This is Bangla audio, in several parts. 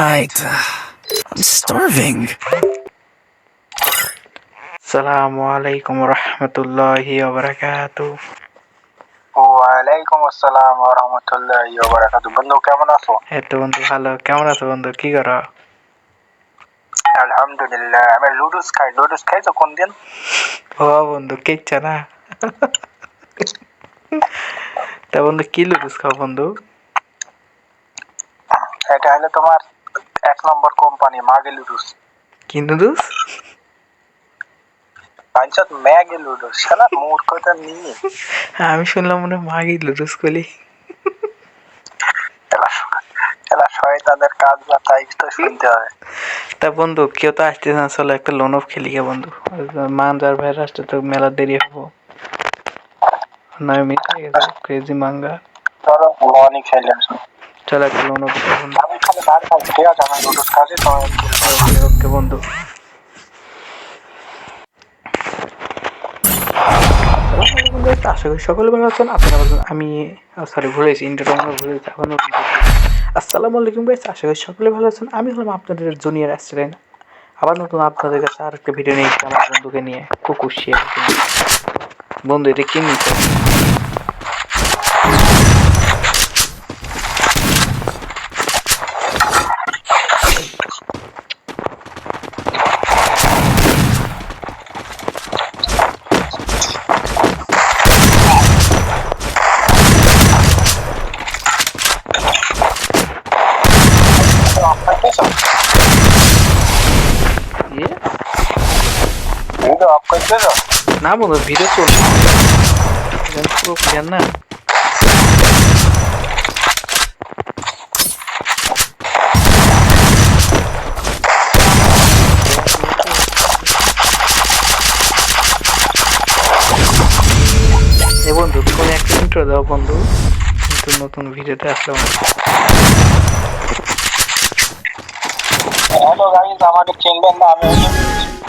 Right. I'm starving. আসসালামু আলাইকুম রহমতুল্লাহি ওবরাকাতু ওয়ালাইকুম আসসালাম ওয়া রাহমাতুল্লাহি ওয়া বারাকাতুহু বন্ধু কেমন আছো এই তো বন্ধু ভালো কেমন আছো বন্ধু কি করো আলহামদুলিল্লাহ আমি লুডুস খাই লুডুস খাইছো কোন দিন ও বন্ধু কিচ্ছা না তা বন্ধু কি লুডুস খাও বন্ধু এটা হলো তোমার এক নম্বর কোম্পানি মাগে লুডুস। কি নুডলস পাঞ্চাত ম্যাগে শালা মূর্খতা নিয়ে। আমি শুনলাম মনে হয় মাগি কলি এলা এলা শয়তানের কাজ বা তাই তো শুনতে হবে তা বন্ধু কেউ তো আসতেছে না চলো একটা লোন অফ খেলি গে বন্ধু। মানজার ভাইয়ের আসতে তো মেলা দেরি হব। নয় মিনিট হয়ে গেছে ক্রেজি মাঙ্গা ধরো মর্নিং খাইলাম আমি ওকে বন্ধু। আশা করি সকলে ভালো আছেন। আপনারা ভালো আছেন। আমি সরি ভুলে গেছি ইন্টারটা ভুলে গেছি আসসালামু আলাইকুম ভাই আশা করি সকলে ভালো আছেন। আমি হলাম আপনাদের জুনিয়র অ্যাসিস্ট্যান্ট আবার নতুন আপনাদের কাছে আর একটা ভিডিও নিয়ে আমার বন্ধুকে নিয়ে, কুকুর শিয়াল বন্ধু, এটা কি নিতে না বন্ধু ভিডিও চলছে। না? বন্ধু, তুমি একটা ইন্ট্রো দাও বন্ধু। নতুন নতুন ভিডিওতে আসলাম হ্যালো গাইস আমাকে চিনবেন না আমি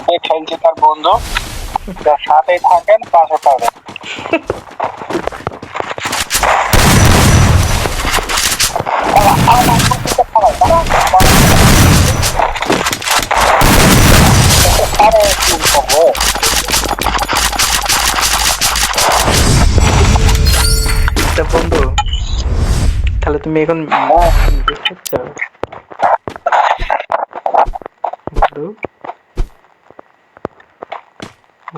যে খেলছি তার বন্ধু। যার সাথেই থাকেন পাশে পাবেন বন্ধু তাহলে তুমি এখন দেখতে বন্ধু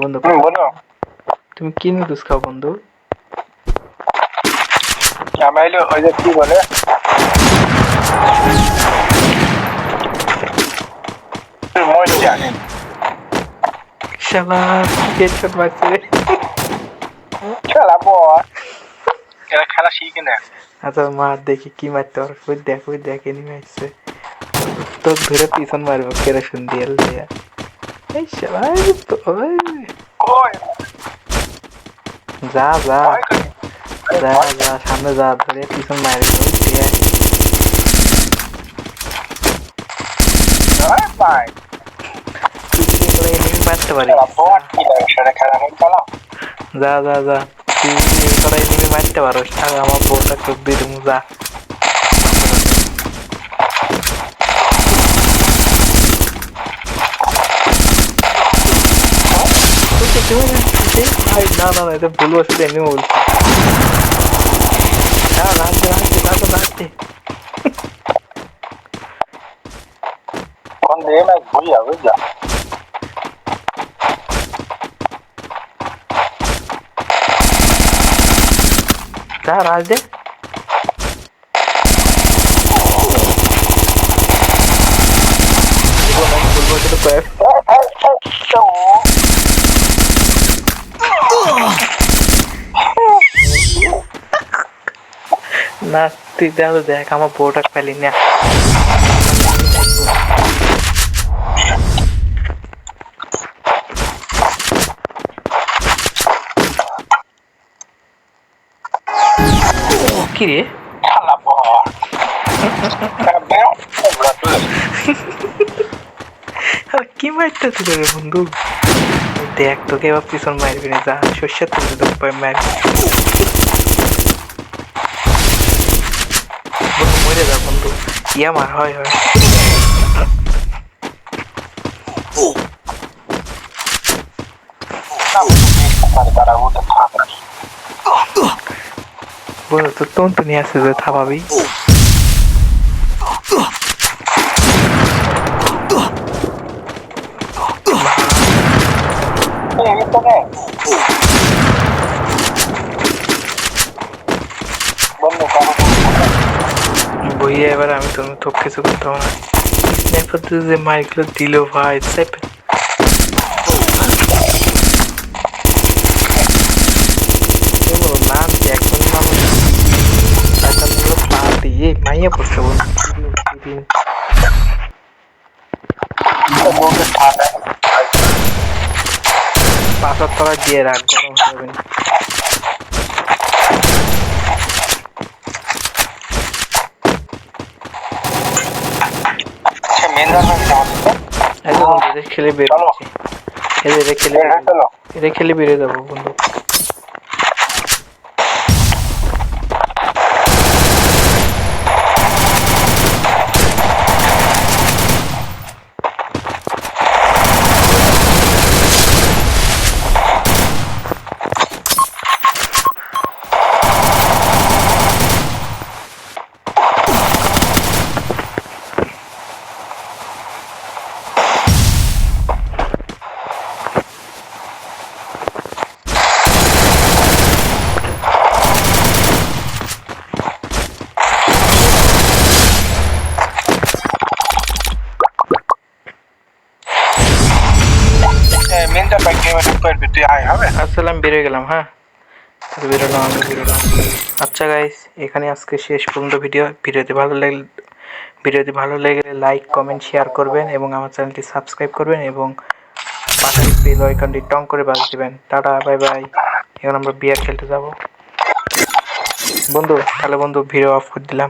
বন্ধু। তুমি কি নুডলস খাও বন্ধু? আমি হইল ওই যে কি বলে? মজ্জা শালা হেডশট মারছে খেলা বল এরা খেলা শিখে না। আচ্ছা মার দেখি কি মারতে পারো। দেখ তোর ধরে পিছন মারবো কেরোসিন দিয়ে দেয়া এই তো ওই। কই যা যা? যা যা সামনে যা ধরে পিছন খেলা যা যা যা তুই মারতে আর আমার বউটা চোখ দিয়ে যা না না না এটা ভুল বসে এমনি বলছি না রাখতে রাখতে রাখতে রাখতে কোন দিয়ে না ভুইয়া বুঝলা যা রাজ দে ভুল বসে তো কয়েক না তুই দেখো দেখ, আমার বউটা পেলি না। কি রে? কি মারতে ছিল রে বন্ধু? দেখ, তোকে এবার পিছন মারবি না, যা শস্যের তুলতে তো মারবি। いやまあはいはいおっ Bueno, tú, tú no tenías ese tababi. ¿Qué es esto? বইয়ে এবার আমি তো তো কিছু করতে হবে না। স্নাইপার যে মাইকগুলো দিল ভাই নাম কি? এখন মানুষ পা দিয়ে মাইয়া পড়ছে পাশার তলায় দিয়ে রাখ গরম না সে মেন রান্না কি হচ্ছে এই তো বন্ধু এদের খেলে বের চলো। হচ্ছে। এদের খেলে এদের খেলে বেরিয়ে যাব বন্ধু। ঢুকতে পারবি তুই আয় হবে। আসলে আমি বেরিয়ে গেলাম হ্যাঁ? বেরোলাম বেরোলাম আচ্ছা গাইস এখানে আজকে শেষ পর্যন্ত ভিডিও ভিডিওটি ভালো লাগলে ভিডিওটি ভালো লেগে লাইক কমেন্ট শেয়ার করবেন এবং আমার চ্যানেলটি সাবস্ক্রাইব করবেন এবং পাশের বেল আইকনটি টং করে বাজ দিবেন। টাটা বাই বাই এখন আমরা বিয়ার খেলতে যাব। বন্ধু, তাহলে বন্ধু ভিডিও অফ করে দিলাম।